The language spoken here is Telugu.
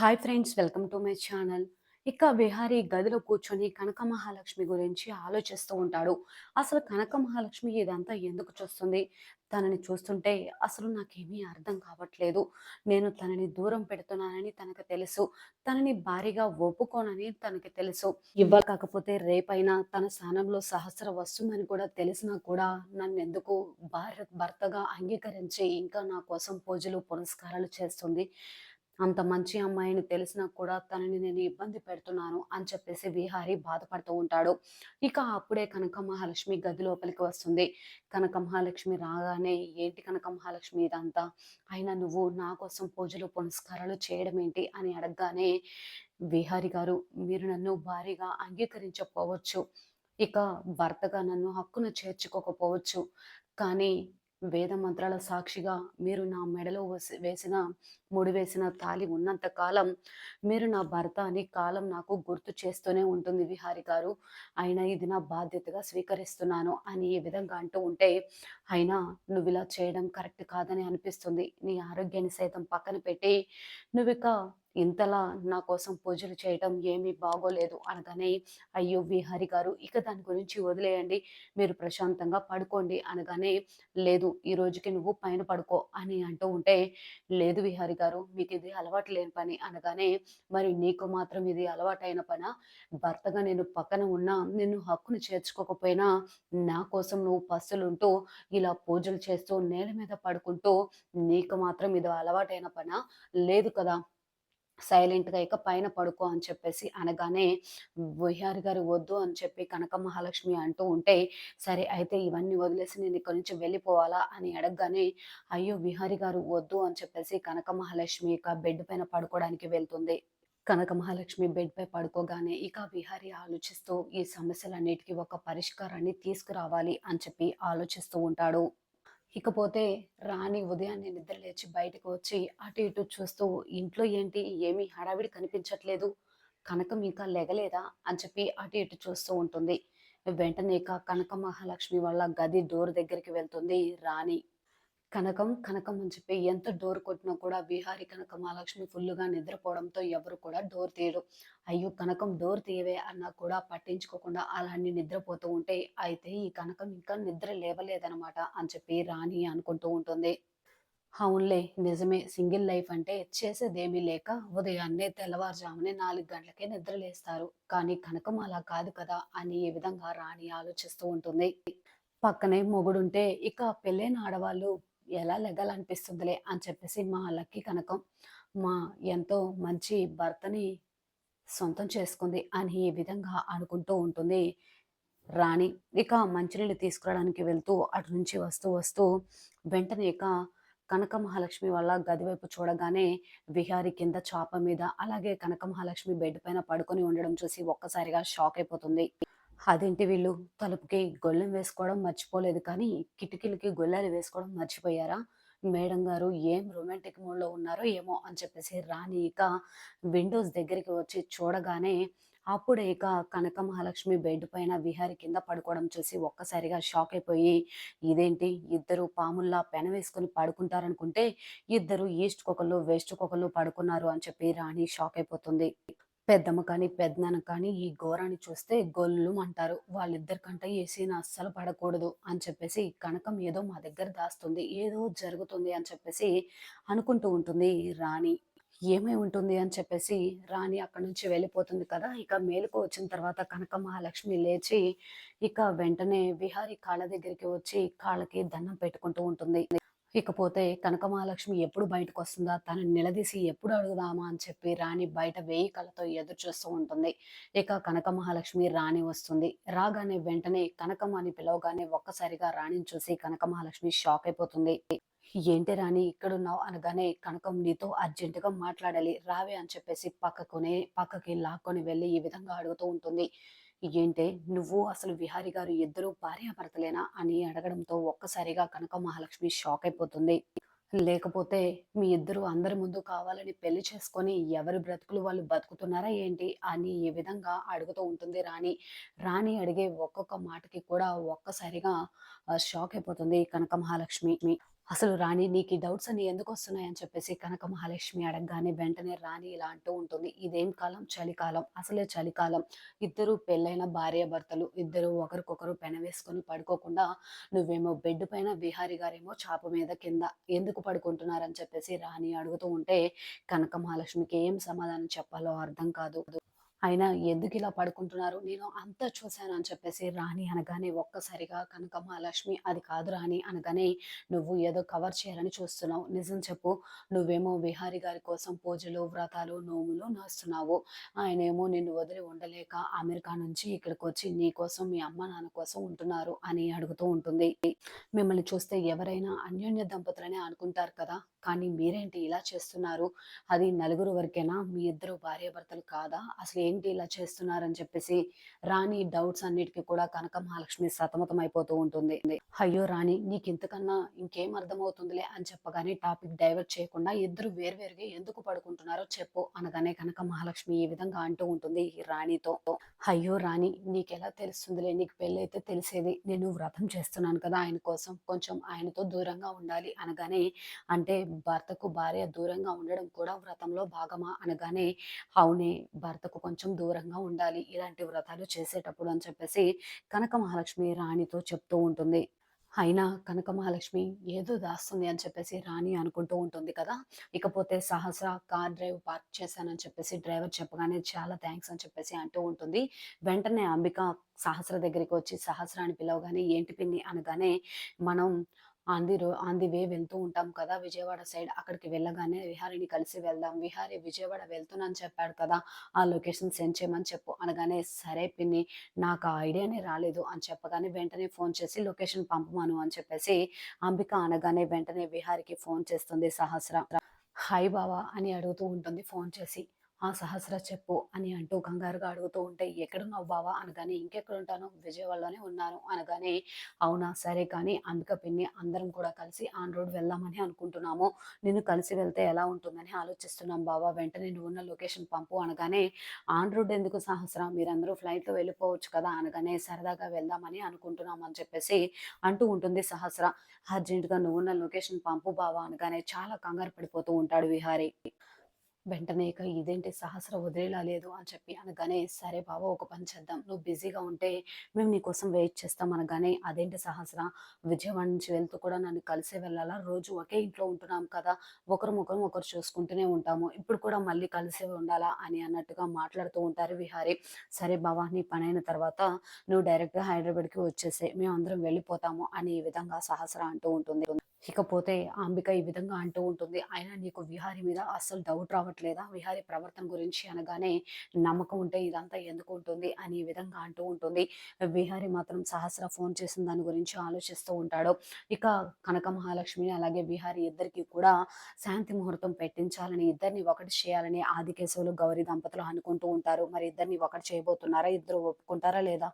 Hi friends welcome to my channel ఇక విహారీ గదిలో కూర్చొని కనక మహాలక్ష్మి గురించి ఆలోచిస్తూ ఉంటాడు. అసలు కనక మహాలక్ష్మి ఇదంతా ఎందుకు చూస్తుంది? తనని చూస్తుంటే అసలు నాకేమీ అర్థం కావట్లేదు. నేను తనని దూరం పెడుతున్నానని తనకు తెలుసు. తనని భారీగా ఒప్పుకోనని తనకి తెలుసు. ఇవ్వ కాకపోతే రేపైనా తన స్థానంలో సహస్ర వస్తుందని కూడా తెలిసినా కూడా నన్ను ఎందుకు భార్య భర్తగా అంగీకరించి ఇంకా నా కోసం పూజలు పునస్కారాలు చేస్తుంది? అంత మంచి అమ్మాయిని తెలిసినా కూడా తనని నేను ఇబ్బంది పెడుతున్నాను అని చెప్పేసి విహారి బాధపడుతూ ఉంటాడు. ఇక అప్పుడే కనక మహాలక్ష్మి గది లోపలికి వస్తుంది. కనక మహాలక్ష్మి రాగానే ఏంటి కనక మహాలక్ష్మి ఇదంతా? అయినా నువ్వు నా కోసం పూజలు పునస్కారాలు చేయడం ఏంటి? అని అడగగానే విహారి గారు మీరు నన్ను భారీగా అంగీకరించకపోవచ్చు. ఇక భర్తగా నన్ను హక్కును చేర్చుకోకపోవచ్చు. కానీ వేద మంత్రాల సాక్షిగా మీరు నా మెడలో వేసిన ముడి వేసిన తాలి ఉన్నంత కాలం మీరు నా భర్త అని కాలం నాకు గుర్తు చేస్తూనే ఉంటుంది విహారి గారు. అయినా ఇది నా బాధ్యతగా స్వీకరిస్తున్నాను అని ఈ విధంగా అంటూ ఉంటే అయినా నువ్వు ఇలా చేయడం కరెక్ట్ కాదని అనిపిస్తుంది. నీ ఆరోగ్యాన్ని సైతం పక్కన పెట్టి నువ్వు ఇక ఇంతలా నా కోసం పూజలు చేయటం ఏమీ బాగోలేదు అనగానే అయ్యో విహారి గారు ఇక దాని గురించి వదిలేయండి మీరు ప్రశాంతంగా పడుకోండి అనగానే లేదు ఈ రోజుకి నువ్వు పైన పడుకో అని అంటూ ఉంటే లేదు విహారి గారు మీకు ఇది అలవాటు లేని పని అనగానే మరి నీకు మాత్రం ఇది అలవాటైన పన? భర్తగా నేను పక్కన ఉన్నా నిన్ను హక్కును చేర్చుకోకపోయినా నా కోసం నువ్వు పస్తులుంటూ ఇలా పూజలు చేస్తూ నేల మీద పడుకుంటూ నీకు మాత్రం ఇది అలవాటైన పన? లేదు కదా సైలెంట్గా ఇక పైన పడుకో అని చెప్పేసి అనగానే విహారి గారు వద్దు అని చెప్పి కనక మహాలక్ష్మి అంటూ ఉంటే సరే అయితే ఇవన్నీ వదిలేసి నేను ఇక్కడి నుంచి వెళ్ళిపోవాలా అని అడగగానే అయ్యో విహారి గారు వద్దు అని చెప్పేసి కనక మహాలక్ష్మి ఇక బెడ్ పైన పడుకోవడానికి వెళ్తుంది. కనక మహాలక్ష్మి బెడ్ పై పడుకోగానే ఇక విహారి ఆలోచిస్తూ ఈ సమస్యలన్నిటికీ ఒక పరిష్కారాన్ని తీసుకురావాలి అని చెప్పి ఆలోచిస్తూ ఉంటాడు. ఇకపోతే రాణి ఉదయాన్నే నిద్ర లేచి బయటకు వచ్చి అటు ఇటు చూస్తూ ఇంట్లో ఏంటి? ఏమీ హడావిడి కనిపించట్లేదు. కనకం ఇంకా లెగలేదా? అని చెప్పి అటు ఇటు చూస్తూ ఉంటుంది. వెంటనే కనక మహాలక్ష్మి వాళ్ళ గది డోర్ దగ్గరికి వెళ్తుంది. రాణి కనకం కనకం అని చెప్పి ఎంత డోర్ కొట్టినా కూడా విహారి కనక మహాలక్ష్మి ఫుల్లుగా నిద్రపోవడంతో ఎవరు కూడా డోర్ తీయరు. అయ్యో కనకం డోర్ తీయవే అన్నా కూడా పట్టించుకోకుండా అలాంటి నిద్రపోతూ ఉంటే అయితే ఈ కనకం ఇంకా నిద్ర లేవలేదనమాట అని చెప్పి రాణి అనుకుంటూ ఉంటుంది. అవునులే నిజమే. సింగిల్ లైఫ్ అంటే చేసేదేమీ లేక ఉదయాన్నే తెల్లవారుజామునే నాలుగు గంటలకే నిద్రలేస్తారు కానీ కనకం అలా కాదు కదా అని ఈ విధంగా రాణి ఆలోచిస్తూ ఉంటుంది. పక్కనే మొగుడుంటే ఇక పెళ్ళైన ఆడవాళ్ళు ఎలా లెగాలనిపిస్తుందిలే అని చెప్పేసి మా లక్కీ కనకం మా ఎంతో మంచి భర్తని సొంతం చేసుకుంది అని ఈ విధంగా అనుకుంటూ ఉంటుంది. రాణి ఇక మంచినీళ్ళు తీసుకురావడానికి వెళ్తూ అటు నుంచి వస్తూ వస్తూ వెంటనే ఇక కనక మహాలక్ష్మి వల్ల గది వైపు చూడగానే విహారి కింద చాప మీద అలాగే కనక మహాలక్ష్మి బెడ్ పైన పడుకొని ఉండడం చూసి ఒక్కసారిగా షాక్ అయిపోతుంది. అదేంటి వీళ్ళు తలుపుకి గొల్లెం వేసుకోవడం మర్చిపోలేదు కానీ కిటికీలకి గొల్లెలు వేసుకోవడం మర్చిపోయారా? మేడం గారు ఏం రొమాంటిక్ మూడ్లో ఉన్నారో ఏమో అని చెప్పేసి రాణి ఇక విండోస్ దగ్గరికి వచ్చి చూడగానే అప్పుడే ఇక కనక మహాలక్ష్మి బెడ్ పైన విహారి కింద పడుకోవడం చూసి ఒక్కసారిగా షాక్ అయిపోయి ఇదేంటి? ఇద్దరు పాముల్లా పెన వేసుకుని పడుకుంటారనుకుంటే ఇద్దరు ఈస్ట్ కొకళ్ళు వెస్ట్ కొకళ్ళు పడుకున్నారు అని చెప్పి రాణి షాక్ అయిపోతుంది. పెద్దమ్మ కానీ పెద్దనాన్న కానీ ఈ ఘోరాన్ని చూస్తే గొల్లు అంటారు వాళ్ళిద్దరికంటే ఏ సీన్ అస్సలు పడకూడదు అని చెప్పేసి కనకం ఏదో మా దగ్గర దాస్తుంది ఏదో జరుగుతుంది అని చెప్పేసి అనుకుంటూ ఉంటుంది రాణి. ఏమై ఉంటుంది అని చెప్పేసి రాణి అక్కడి నుంచి వెళ్ళిపోతుంది కదా ఇక మేలుకు వచ్చిన తర్వాత కనక మహాలక్ష్మి లేచి ఇక వెంటనే విహారి కాళ్ళ దగ్గరికి వచ్చి కాళ్ళకి దండం పెట్టుకుంటూ ఉంటుంది. ఇకపోతే కనకమహాలక్ష్మి ఎప్పుడు బయటకు వస్తుందా తనని నిలదీసి ఎప్పుడు అడుగుదామా అని చెప్పి రాణి బయట వేయి కళ్ళతో ఎదురు చూస్తూ ఉంటుంది. ఇక కనక మహాలక్ష్మి రాణి వస్తుంది. రాగానే వెంటనే కనకం అని పిలవగానే ఒక్కసారిగా రాణిని చూసి కనక మహాలక్ష్మి షాక్ అయిపోతుంది. ఏంటి రాణి ఇక్కడున్నావు? అనగానే కనకం నీతో అర్జెంటుగా మాట్లాడాలి. రావే అని చెప్పేసి పక్కకునే పక్కకి లాక్కొని వెళ్ళి ఈ విధంగా అడుగుతూ ఉంటుంది. ఏంటే నువ్వు అసలు విహారి గారు ఇద్దరు భార్యాభర్తలేనా? అని అడగడంతో ఒక్కసారిగా కనక మహాలక్ష్మి షాక్ అయిపోతుంది. లేకపోతే మీ ఇద్దరు అందరి ముందు కావాలని పెళ్ళి చేసుకొని ఎవరి బ్రతుకులు వాళ్ళు బతుకుతున్నారా ఏంటి? అని ఈ విధంగా అడుగుతూ ఉంటుంది రాణి. రాణి అడిగే ఒక్కొక్క మాటకి కూడా ఒక్కసారిగా షాక్ అయిపోతుంది కనక మహాలక్ష్మి. అసలు రాణి నీకు ఈ డౌట్స్ అన్ని ఎందుకు వస్తున్నాయని చెప్పేసి కనక మహాలక్ష్మి అడగగానే వెంటనే రాణి ఇలా అంటూ ఉంటుంది. ఇదేం కాలం? చలికాలం. అసలే చలికాలం. ఇద్దరు పెళ్ళైన భార్య భర్తలు ఇద్దరు ఒకరికొకరు పెనవేసుకొని పడుకోకుండా నువ్వేమో బెడ్ పైన విహారి గారేమో చాప మీద కింద ఎందుకు పడుకుంటున్నారని చెప్పేసి రాణి అడుగుతూ ఉంటే కనక మహాలక్ష్మికి ఏం సమాధానం చెప్పాలో అర్థం కాదు. ఆయన ఎందుకు ఇలా పడుకుంటున్నారు? నేను అంతా చూశాను అని చెప్పేసి రాణి అనగానే ఒక్కసారిగా కనక మహాలక్ష్మి అది కాదు రాణి అనగానే నువ్వు ఏదో కవర్ చేయాలని చూస్తున్నావు. నిజం చెప్పు. నువ్వేమో విహారి గారి కోసం పూజలు వ్రతాలు నోములు నోస్తున్నావు. ఆయనేమో నిన్ను వదిలి ఉండలేక అమెరికా నుంచి ఇక్కడికి వచ్చి నీ కోసం మీ అమ్మ నాన్న కోసం ఉంటున్నారు అని అడుగుతూ ఉంటుంది. మిమ్మల్ని చూస్తే ఎవరైనా అన్యోన్య దంపతులనే అనుకుంటారు కదా? కానీ మీరేంటి ఇలా చేస్తున్నారు? అది నలుగురు వరకేనా? మీ ఇద్దరు భార్యాభర్తలు కాదా? అసలు ఏంటి ఇలా చేస్తున్నారని చెప్పేసి రాణి డౌట్స్ అన్నిటికీ కూడా కనక మహాలక్ష్మి సతమతం అయిపోతూ ఉంటుంది. అయ్యో రాణి నీకు ఇంతకన్నా ఇంకేం అర్థమవుతుందిలే అని చెప్పగానే టాపిక్ డైవర్ట్ చేయకుండా ఇద్దరు వేరువేరుగా ఎందుకు పడుకుంటున్నారో చెప్పు అనగానే కనక మహాలక్ష్మి ఈ విధంగా అంటూ ఉంటుంది ఈ రాణితో. అయ్యో రాణి నీకెలా తెలుస్తుందిలే? నీకు పెళ్ళైతే తెలిసేది నేను వ్రతం చేస్తున్నాను కదా ఆయన కోసం కొంచెం ఆయనతో దూరంగా ఉండాలి అనగానే అంటే భర్తకు భార్య దూరంగా ఉండడం కూడా వ్రతంలో భాగమా అనగానే అవునే భర్తకు కొంచెం దూరంగా ఉండాలి ఇలాంటి వ్రతాలు చేసేటప్పుడు అని చెప్పేసి కనక మహాలక్ష్మి రాణితో చెప్తూ ఉంటుంది. అయినా కనక మహాలక్ష్మి ఏదో దాస్తుంది అని చెప్పేసి రాణి అనుకుంటూ ఉంటుంది కదా. ఇకపోతే సహస్ర కార్ డ్రైవ్ పార్క్ చేశానని చెప్పేసి డ్రైవర్ చెప్పగానే చాలా థ్యాంక్స్ అని చెప్పేసి అంటూ ఉంటుంది. వెంటనే అంబిక సహస్ర దగ్గరికి వచ్చి సహస్రాన్ని పిలవగానే ఏంటి పిన్ని అనగానే మనం on the road on the way వెళ్తూ ఉంటాం కదా విజయవాడ సైడ్. అక్కడికి వెళ్ళగానే విహారిని కలిసి వెళ్దాం. విహారి విజయవాడ వెళ్తున్నాను చెప్పాడు కదా ఆ లొకేషన్ సెండ్ చేయమని చెప్పు అనగానే సరే పిన్ని నాకు ఆ ఐడియానే రాలేదు అని చెప్పగానే వెంటనే ఫోన్ చేసి లొకేషన్ పంపమాను అని చెప్పేసి అంబిక అనగానే వెంటనే విహారికి ఫోన్ చేస్తుంది సహస్ర. హాయ్ బావా అని అడుగుతూ ఉంటుంది ఫోన్ చేసి. ఆ సహస్ర చెప్పు అని అంటూ కంగారుగా అడుగుతూ ఉంటే ఎక్కడున్నావు బావా? అనగానే ఇంకెక్కడుంటాను? విజయవాడలోనే ఉన్నాను. అనగానే అవునా? సరే కానీ అంబిక పిన్ని అందరం కూడా కలిసి ఆన్ రోడ్ వెళ్దామని అనుకుంటున్నాము. నిన్ను కలిసి వెళ్తే ఎలా ఉంటుందని ఆలోచిస్తున్నాం బావా. వెంటనే నువ్వు ఉన్న లొకేషన్ పంపు. అనగానే ఆన్ రోడ్ ఎందుకు సహస్ర? మీరందరూ ఫ్లైట్లో వెళ్ళిపోవచ్చు కదా? అనగానే సరదాగా వెళ్దామని అనుకుంటున్నాం అని చెప్పేసి అంటూ ఉంటుంది సహస్ర. అర్జెంటుగా నువ్వున్న లొకేషన్ పంపు బావా. అనగానే చాలా కంగారు పడిపోతూ ఉంటాడు విహారీ. వెంటనే ఇక ఇదేంటి సహస్ర వదిలేలా లేదు అని చెప్పి అనగానే సరే బాబు ఒక పని చేద్దాం. నువ్వు బిజీగా ఉంటే మేము నీకోసం వెయిట్ చేస్తాం అనగానే అదేంటి సహస్ర? విజయవాడ నుంచి వెళ్తూ కూడా నన్ను కలిసే వెళ్ళాలా? రోజు ఒకే ఇంట్లో ఉంటున్నాం కదా. ఒకరు ఒకరు ఒకరు చూసుకుంటూనే ఉంటాము. ఇప్పుడు కూడా మళ్ళీ కలిసే ఉండాలా? అని అన్నట్టుగా మాట్లాడుతూ ఉంటారు విహారీ. సరే బావా నీ పని అయిన తర్వాత నువ్వు డైరెక్ట్గా హైదరాబాద్కి వచ్చేసే మేము అందరం వెళ్ళిపోతాము అని ఈ విధంగా సహస్ర అంటూ ఉంటుంది. ఇకపోతే అంబిక ఈ విధంగా అంటూ ఉంటుంది అయినా నీకు విహారి మీద అస్సలు డౌట్ రావట్లేదా? విహారి ప్రవర్తన గురించి అనగానే నమ్మకం ఉంటే ఇదంతా ఎందుకు ఉంటుంది? అని ఈ విధంగా అంటూ ఉంటుంది. విహారి మాత్రం సహస్ర ఫోన్ చేసిన దాని గురించి ఆలోచిస్తూ ఉంటాడు. ఇక కనక మహాలక్ష్మి అలాగే విహారి ఇద్దరికి కూడా శాంతి ముహూర్తం పెట్టించాలని ఇద్దరిని ఒకటి చేయాలని ఆదికేశవులు గౌరీ దంపతులు అనుకుంటూ ఉంటారు. మరి ఇద్దరిని ఒకటి చేయబోతున్నారా? ఇద్దరు ఒప్పుకుంటారా లేదా?